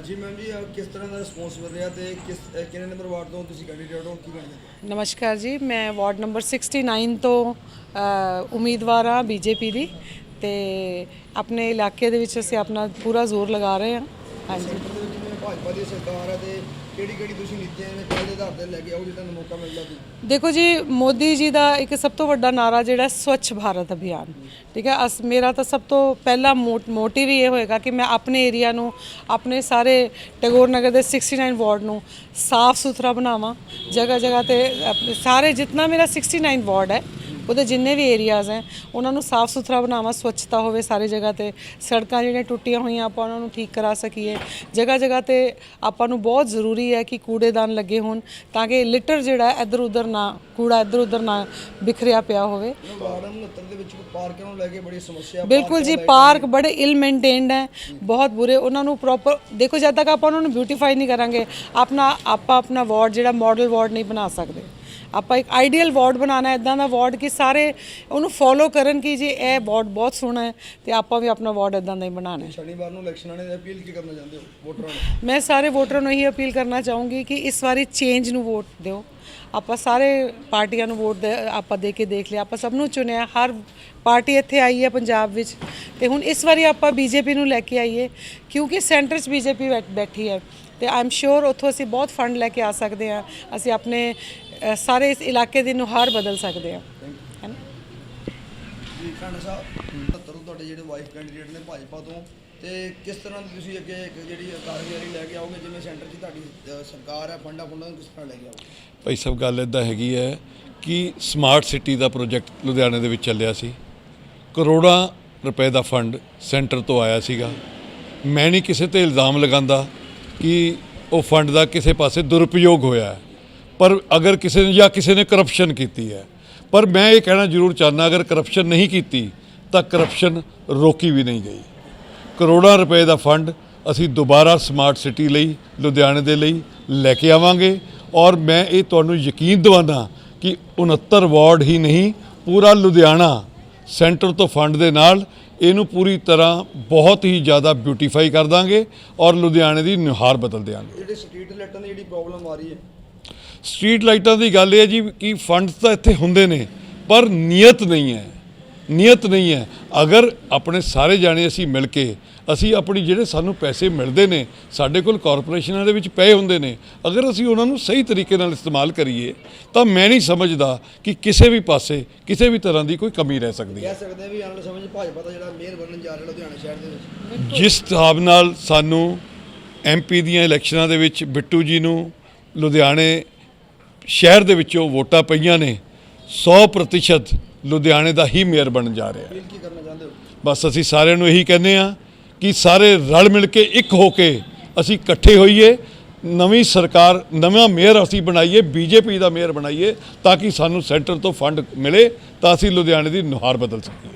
ਜੀ ਮੈਮ ਜੀ ਕਿਸ ਤਰ੍ਹਾਂ ਦਾ ਰਿਸਪੌਂਸ ਮਿਲ ਰਿਹਾ ਤੇ ਕਿਸ ਕਿੰਨੇ ਨੰਬਰ ਵਾਰਡ ਤੋਂ ਤੁਸੀਂ ਕੈਂਡੀਡੇਟ ਹੋ ਕੀ ਬਣਨਾ ਨਮਸਕਾਰ ਜੀ ਮੈਂ ਵਾਰਡ ਨੰਬਰ 69 ਤੋਂ ਉਮੀਦਵਾਰ ਹਾਂ ਬੀਜੇਪੀ ਦੀ ਤੇ ਆਪਣੇ ਇਲਾਕੇ ਦੇ ਵਿੱਚ ਅਸੀਂ ਆਪਣਾ ਪੂਰਾ ਜ਼ੋਰ ਲਗਾ ਰਹੇ ਹਾਂ। ਹਾਂਜੀ। ਭਾਜਪਾ ਦੀ ਸਰਕਾਰ ਹੈ ਤੇ ਕਿਹੜੀ ਕਿਹੜੀ ਤੁਸੀਂ ਨੀਤੀਆਂ ਜਿਵੇਂ ਕਾਹਦੇ ਆਧਾਰ ਤੇ ਲੈ ਕੇ ਆਓਗੇ ਤੁਹਾਨੂੰ ਮੌਕਾ ਮਿਲਦਾ ਜੀ ਦੇਖੋ ਜੀ, ਮੋਦੀ ਜੀ ਦਾ ਇੱਕ ਸਭ ਤੋਂ ਵੱਡਾ ਨਾਰਾ ਜਿਹੜਾ ਸਵੱਛ ਭਾਰਤ ਅਭਿਆਨ। ਠੀਕ ਹੈ, ਅਸ ਮੇਰਾ ਤਾਂ ਸਭ ਤੋਂ ਪਹਿਲਾ ਮੋਟਿਵ ਹੀ ਇਹ ਹੋਏਗਾ ਕਿ ਮੈਂ ਆਪਣੇ ਏਰੀਆ ਨੂੰ, ਆਪਣੇ ਸਾਰੇ ਟੈਗੋਰ ਨਗਰ ਦੇ 69 ਵਾਰਡ ਨੂੰ ਸਾਫ਼ ਸੁਥਰਾ ਬਣਾਵਾਂ। ਜਗ੍ਹਾ ਜਗ੍ਹਾ ਤੇ ਆਪਣੇ ਸਾਰੇ ਜਿੰਨਾ ਮੇਰਾ 69 ਵਾਰਡ ਹੈ ਉਹਦੇ ਜਿੰਨੇ ਵੀ ਏਰੀਆਜ਼ ਹੈ ਉਹਨਾਂ ਨੂੰ ਸਾਫ਼ ਸੁਥਰਾ ਬਣਾਵਾਂ ਸਵੱਛਤਾ ਹੋਵੇ ਸਾਰੀ ਜਗ੍ਹਾ ਤੇ। ਸੜਕਾਂ ਜਿਹੜੀਆਂ ਟੁੱਟੀਆਂ ਹੋਈਆਂ ਆਪਾਂ ਉਹਨਾਂ ਨੂੰ ਠੀਕ ਕਰਾ ਸਕੀਏ। ਜਗ੍ਹਾ ਜਗ੍ਹਾ ਤੇ ਆਪਾਂ ਨੂੰ ਬਹੁਤ ਜ਼ਰੂਰੀ ਹੈ ਕਿ ਕੂੜੇਦਾਨ ਲੱਗੇ ਹੋਣ ਤਾਂ ਕਿ ਲਿਟਰ ਜਿਹੜਾ ਇੱਧਰ ਉੱਧਰ ਨਾ ਕੂੜਾ ਇੱਧਰ ਉੱਧਰ ਨਾ ਬਿਖਰਿਆ ਪਿਆ ਹੋਵੇ। ਵਾਰਡ ਨੰਬਰ 69 ਦੇ ਵਿੱਚ ਪਾਰਕਾਂ ਨੂੰ ਲੈ ਕੇ ਬੜੀ ਸਮੱਸਿਆ ਬਿਲਕੁਲ ਜੀ ਪਾਰਕ ਬੜੇ ਇਲ ਮੇਨਟੇਨਡ ਹੈ ਬਹੁਤ ਬੁਰੇ। ਉਹਨਾਂ ਨੂੰ ਪ੍ਰੋਪਰ ਦੇਖੋ ਜਦ ਤੱਕ ਆਪਾਂ ਉਹਨਾਂ ਨੂੰ ਬਿਊਟੀਫਾਈ ਨਹੀਂ ਕਰਾਂਗੇ ਆਪਣਾ ਆਪਾਂ ਆਪਣਾ ਵਾਰਡ ਜਿਹੜਾ ਮਾਡਲ ਵਾਰਡ ਨਹੀਂ ਬਣਾ ਸਕਦੇ। ਆਪਾਂ ਇੱਕ ਆਈਡੀਅਲ ਵਾਰਡ ਬਣਾਉਣਾ ਹੈ ਇਦਾਂ ਦਾ ਵਾਰਡ ਕਿ ਸਾਰੇ ਉਹਨੂੰ ਫੋਲੋ ਕਰਨ ਕਿ ਜੀ ਇਹ ਵਾਰਡ ਬਹੁਤ ਸੋਹਣਾ ਹੈ ਤੇ ਆਪਾਂ ਵੀ ਆਪਣਾ ਵਾਰਡ ਇਦਾਂ ਦਾ ਹੀ ਬਣਾਉਣਾ ਹੈ। ਸ਼ਨੀਵਾਰ ਨੂੰ ਇਲੈਕਸ਼ਨਾਂ ਨੇ ਅਪੀਲ ਕੀ ਕਰਨਾ ਚਾਹੁੰਦੇ ਹੋ ਵੋਟਰਾਂ ਨੂੰ? ਮੈਂ ਸਾਰੇ ਵੋਟਰਾਂ ਨੂੰ ਇਹੀ ਅਪੀਲ ਕਰਨਾ ਚਾਹੂੰਗੀ ਕਿ ਇਸ ਵਾਰੀ ਚੇਂਜ ਨੂੰ ਵੋਟ ਦਿਓ। ਆਪਾਂ ਸਾਰੇ ਪਾਰਟੀਆਂ ਨੂੰ ਵੋਟ ਆਪਾਂ ਦੇ ਕੇ ਦੇਖ ਲਿਆ ਆਪਾਂ ਸਭ ਨੂੰ ਚੁਣਿਆ ਹਰ ਪਾਰਟੀ ਇੱਥੇ ਆਈ ਹੈ ਪੰਜਾਬ ਵਿੱਚ। ਤੇ ਹੁਣ ਇਸ ਵਾਰੀ ਆਪਾਂ ਬੀਜੇਪੀ ਨੂੰ ਲੈ ਕੇ ਆਈਏ ਕਿਉਂਕਿ ਸੈਂਟਰ 'ਚ ਬੀਜੇਪੀ ਬੈਠੀ ਹੈ। ਤੇ ਆਮ ਸ਼ੋਰ ਉੱਥੋਂ ਅਸੀਂ ਬਹੁਤ ਫੰਡ ਲੈ ਕੇ ਆ ਸਕਦੇ ਹਾਂ। ਅਸੀਂ ਆਪਣੇ ਸਾਰੇ ਇਸ ਇਲਾਕੇ ਦੀ ਨੁਹਾਰ ਬਦਲ ਸਕਦੇ ਹਾਂ ਹੈ ਨਾ ਜੀ ਖਾਨ ਸਾਹਿਬ 70 ਤੋਂ ਤੁਹਾਡੇ ਜਿਹੜੇ ਵਾਈਫ ਕੈਂਡੀਡੇਟ ਨੇ ਭਾਜਪਾ ਤੋਂ ਤੇ ਕਿਸ ਤਰ੍ਹਾਂ ਦੀ ਤੁਸੀਂ ਅੱਗੇ ਇੱਕ ਜਿਹੜੀ ਕਾਰਗੁਜ਼ਾਰੀ ਲੈ ਕੇ ਆਓਗੇ ਜਿਵੇਂ ਸੈਂਟਰ 'ਚ ਤੁਹਾਡੀ ਸਰਕਾਰ ਹੈ ਫੰਡਾ ਫੰਡਾਂ ਨੂੰ ਕਿਸ ਤਰ੍ਹਾਂ ਲੈ ਕੇ ਆਓਗੇ? ਭਾਈ ਸਾਹਿਬ ਗੱਲ ਇਦਾਂ ਹੈਗੀ ਹੈ ਕਿ ਸਮਾਰਟ ਸਿਟੀ ਦਾ ਪ੍ਰੋਜੈਕਟ ਲੁਧਿਆਣੇ ਦੇ ਵਿੱਚ ਚੱਲਿਆ ਸੀ। ਕਰੋੜਾਂ ਰੁਪਏ ਦਾ ਫੰਡ ਸੈਂਟਰ ਤੋਂ ਆਇਆ ਸੀਗਾ। ਮੈਂ ਨਹੀਂ ਕਿਸੇ ਤੇ ਇਲਜ਼ਾਮ ਲਗਾਉਂਦਾ ਕਿ ਉਹ ਫੰਡ ਦਾ ਕਿਸੇ ਪਾਸੇ ਦੁਰਉਪਯੋਗ ਹੋਇਆ ਹੈ। ਪਰ ਅਗਰ ਕਿਸੇ ਨੇ ਜਾਂ ਕਿਸੇ ਨੇ ਕਰਪਸ਼ਨ ਕੀਤੀ ਹੈ। ਪਰ ਮੈਂ ਇਹ ਕਹਿਣਾ ਜ਼ਰੂਰ ਚਾਹੁੰਦਾ, ਅਗਰ ਕਰਪਸ਼ਨ ਨਹੀਂ ਕੀਤੀ, ਤਾਂ ਕਰਪਸ਼ਨ ਰੋਕੀ ਵੀ ਨਹੀਂ ਗਈ। ਕਰੋੜਾਂ ਰੁਪਏ ਦਾ ਫੰਡ ਅਸੀਂ ਦੁਬਾਰਾ ਸਮਾਰਟ ਸਿਟੀ ਲਈ, ਲੁਧਿਆਣੇ ਦੇ ਲਈ ਲੈ ਕੇ ਆਵਾਂਗੇ। ਔਰ ਮੈਂ ਇਹ ਤੁਹਾਨੂੰ ਯਕੀਨ ਦਿਵਾਉਂਦਾ ਕਿ 69 ਵਾਰਡ ਹੀ ਨਹੀਂ, ਪੂਰਾ ਲੁਧਿਆਣਾ ਸੈਂਟਰ ਤੋਂ ਫੰਡ ਦੇ ਨਾਲ ਇਹਨੂੰ ਪੂਰੀ ਤਰ੍ਹਾਂ ਬਹੁਤ ਹੀ ਜ਼ਿਆਦਾ ਬਿਊਟੀਫਾਈ ਕਰ ਦਾਂਗੇ ਔਰ ਲੁਧਿਆਣੇ ਦੀ ਨਿਹਾਰ ਬਦਲ ਦਿਆਂਗੇ। ਜਿਹੜੀ ਸਟਰੀਟ ਲਾਈਟਾਂ ਦੀ ਜਿਹੜੀ ਪ੍ਰੋਬਲਮ ਆ ਰਹੀ ਹੈ ਸਟਰੀਟ ਲਾਈਟਾਂ ਦੀ ਗੱਲ ਇਹ ਹੈ ਜੀ ਕਿ ਫੰਡ ਤਾਂ ਇੱਥੇ ਹੁੰਦੇ ਨੇ ਪਰ ਨੀਅਤ ਨਹੀਂ ਹੈ। ਨੀਅਤ ਨਹੀਂ ਹੈ। ਅਗਰ ਆਪਣੇ ਸਾਰੇ ਜਾਣੇ ਅਸੀਂ ਮਿਲ ਕੇ ਅਸੀਂ ਆਪਣੀ ਜਿਹੜੇ ਸਾਨੂੰ ਪੈਸੇ ਮਿਲਦੇ ਨੇ ਸਾਡੇ ਕੋਲ ਕਾਰਪੋਰੇਸ਼ਨਾਂ ਦੇ ਵਿੱਚ ਪਏ ਹੁੰਦੇ ਨੇ ਅਗਰ ਅਸੀਂ ਉਹਨਾਂ ਨੂੰ ਸਹੀ ਤਰੀਕੇ ਨਾਲ ਇਸਤੇਮਾਲ ਕਰੀਏ ਤਾਂ ਮੈਂ ਨਹੀਂ ਸਮਝਦਾ ਕਿ ਕਿਸੇ ਵੀ ਪਾਸੇ ਕਿਸੇ ਵੀ ਤਰ੍ਹਾਂ ਦੀ ਕੋਈ ਕਮੀ ਰਹਿ ਸਕਦੀ ਹੈ। ਕਹਿ ਸਕਦੇ ਹਾਂ ਵੀ ਆਉਣ ਵਾਲੇ ਸਮੇਂ 'ਚ ਭਾਜਪਾ ਦਾ ਜਿਹੜਾ ਮੇਅਰ ਬਣਨ ਜਾ ਰਿਹਾ ਲੁਧਿਆਣਾ ਸ਼ਹਿਰ ਦੇ ਵਿੱਚ। ਜਿਸ ਹਿਸਾਬ ਨਾਲ ਸਾਨੂੰ ਐਮਪੀ ਦੀਆਂ ਇਲੈਕਸ਼ਨਾਂ ਦੇ ਵਿੱਚ ਬਿੱਟੂ ਜੀ ਨੂੰ ਲੁਧਿਆਣੇ ਸ਼ਹਿਰ ਦੇ ਵਿੱਚੋਂ ਵੋਟਾਂ ਪਈਆਂ ਨੇ 100% ਲੁਧਿਆਣੇ ਦਾ ਹੀ ਮੇਅਰ ਬਣਨ ਜਾ ਰਿਹਾ ਹੈ। ਅਪੀਲ ਕੀ ਕਰਨਾ ਚਾਹੁੰਦੇ ਹੋ? ਬਸ ਅਸੀਂ ਸਾਰਿਆਂ ਨੂੰ ਇਹੀ ਕਹਿੰਦੇ ਆ ਕਿ ਸਾਰੇ ਰਲ ਮਿਲ ਕੇ ਇੱਕ ਹੋ ਕੇ ਅਸੀਂ ਇਕੱਠੇ ਹੋਈਏ ਨਵੀਂ ਸਰਕਾਰ ਨਵਾਂ ਮੇਅਰ ਅਸੀਂ ਬਣਾਈਏ ਬੀਜੇਪੀ ਦਾ ਮੇਅਰ ਬਣਾਈਏ ਤਾਂ ਕਿ ਸਾਨੂੰ ਸੈਂਟਰ ਤੋਂ ਫੰਡ ਮਿਲੇ ਤਾਂ ਅਸੀਂ ਲੁਧਿਆਣੇ ਦੀ ਨੁਹਾਰ ਬਦਲ ਸਕੀਏ।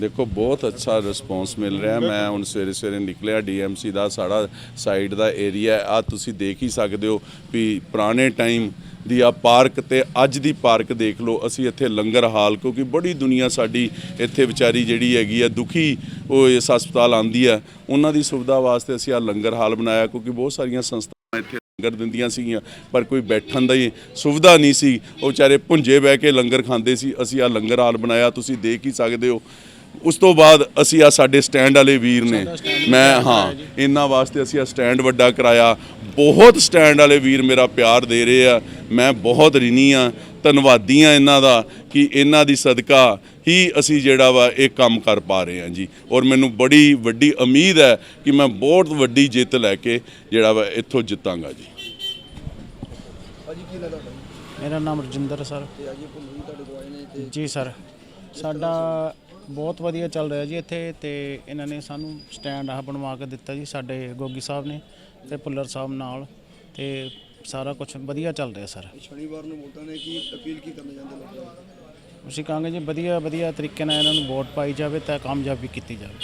ਦੇਖੋ ਬਹੁਤ ਅੱਛਾ ਰਿਸਪੌਂਸ ਮਿਲ ਰਿਹਾ। ਮੈਂ ਹੁਣ ਸਵੇਰੇ ਸਵੇਰੇ ਨਿਕਲਿਆ ਡੀਐਮਸੀ ਦਾ ਸਾਡਾ ਸਾਈਡ ਦਾ ਏਰੀਆ ਆ ਤੁਸੀਂ ਦੇਖ ਹੀ ਸਕਦੇ ਹੋ ਵੀ ਪੁਰਾਣੇ ਟਾਈਮ ਦੀ ਆ ਪਾਰਕ ਤੇ ਅੱਜ ਦੀ ਪਾਰਕ ਦੇਖ ਲਓ। ਅਸੀਂ ਇੱਥੇ ਲੰਗਰ ਹਾਲ ਕਿਉਂਕਿ ਬੜੀ ਦੁਨੀਆ ਸਾਡੀ ਇੱਥੇ ਵਿਚਾਰੀ ਜਿਹੜੀ ਹੈਗੀ ਆ ਦੁਖੀ ਉਹ ਇਸ ਹਸਪਤਾਲ ਆਂਦੀ ਆ। ਉਹਨਾਂ ਦੀ ਸੁਵਿਧਾ ਵਾਸਤੇ ਅਸੀਂ ਆ ਲੰਗਰ ਹਾਲ ਬਣਾਇਆ ਕਿਉਂਕਿ ਬਹੁਤ ਸਾਰੀਆਂ ਸੰਸਥਾਵਾਂ ਇੱਥੇ ਲੰਗਰ ਦਿੰਦੀਆਂ ਸੀਗੀਆਂ ਪਰ ਕੋਈ ਬੈਠਣ ਦੀ ਸੁਵਿਧਾ ਨਹੀਂ ਸੀ। ਉਹ ਵਿਚਾਰੇ ਪੁੰਜੇ ਬਹਿ ਕੇ ਲੰਗਰ ਖਾਂਦੇ ਸੀ। ਅਸੀਂ ਆ ਲੰਗਰ ਹਾਲ ਬਣਾਇਆ। ਤੁਸੀਂ ਦੇਖ ਹੀ ਸਕਦੇ ਹੋ ਉਸ ਤੋਂ ਬਾਅਦ ਅਸੀਂ ਆ ਸਾਡੇ ਸਟੈਂਡ ਵਾਲੇ ਵੀਰ ਨੇ। ਮੈਂ ਹਾਂ ਇਹਨਾਂ ਵਾਸਤੇ ਅਸੀਂ ਆ ਸਟੈਂਡ ਵੱਡਾ ਕਰਾਇਆ। ਬਹੁਤ ਸਟੈਂਡ ਵਾਲੇ ਵੀਰ ਮੇਰਾ ਪਿਆਰ ਦੇ ਰਹੇ ਆ। ਮੈਂ ਬਹੁਤ ਰਿਣੀ ਆ ਧੰਨਵਾਦੀ ਆ ਇਹਨਾਂ ਦਾ ਕਿ ਇਹਨਾਂ ਦੀ ਸਦਕਾ ਹੀ ਅਸੀਂ ਜਿਹੜਾ ਵਾ ਇਹ ਕੰਮ ਕਰ ਪਾ ਰਹੇ ਹਾਂ ਜੀ। ਔਰ ਮੈਨੂੰ ਬੜੀ ਵੱਡੀ ਉਮੀਦ ਹੈ ਕਿ ਮੈਂ ਬਹੁਤ ਵੱਡੀ ਜਿੱਤ ਲੈ ਕੇ ਜਿਹੜਾ ਵਾ ਇੱਥੋਂ ਜਿੱਤਾਂਗਾ ਜੀ। ਭਾਜੀ ਕੀ ਲੱਗਦਾ ਤੁਹਾਡਾ? ਮੇਰਾ ਨਾਮ ਰਜਿੰਦਰ ਸਰ। ਜੀ ਸਰ। ਸਾਡਾ ਬਹੁਤ ਵਧੀਆ ਚੱਲ ਰਿਹਾ ਜੀ ਇੱਥੇ ਤੇ ਇਹਨਾਂ ਨੇ ਸਾਨੂੰ ਸਟੈਂਡ ਆਹ ਬਣਵਾ ਕੇ ਦਿੱਤਾ ਜੀ ਸਾਡੇ ਗੋਗੀ ਸਾਹਿਬ ਨੇ ਤੇ ਪੁੱਲਰ ਸਾਹਿਬ ਨਾਲ ਤੇ ਸਾਰਾ ਕੁਝ ਵਧੀਆ ਚੱਲ ਰਿਹਾ ਸਰ। ਸ਼ਨੀਵਾਰ ਨੂੰ ਵੋਟਾਂ ਨੇ ਕੀ ਅਪੀਲ ਕੀ ਕਰਨਾ ਚਾਹੁੰਦੇ ਲੋਕਾਂ? ਨੂੰ ਅਸੀਂ ਕਹਾਂਗੇ ਜੀ ਵਧੀਆ ਵਧੀਆ ਤਰੀਕੇ ਨਾਲ ਇਹਨਾਂ ਨੂੰ ਵੋਟ ਪਾਈ ਜਾਵੇ ਤਾਂ ਕਾਮਯਾਬੀ ਕੀਤੀ ਜਾਵੇ।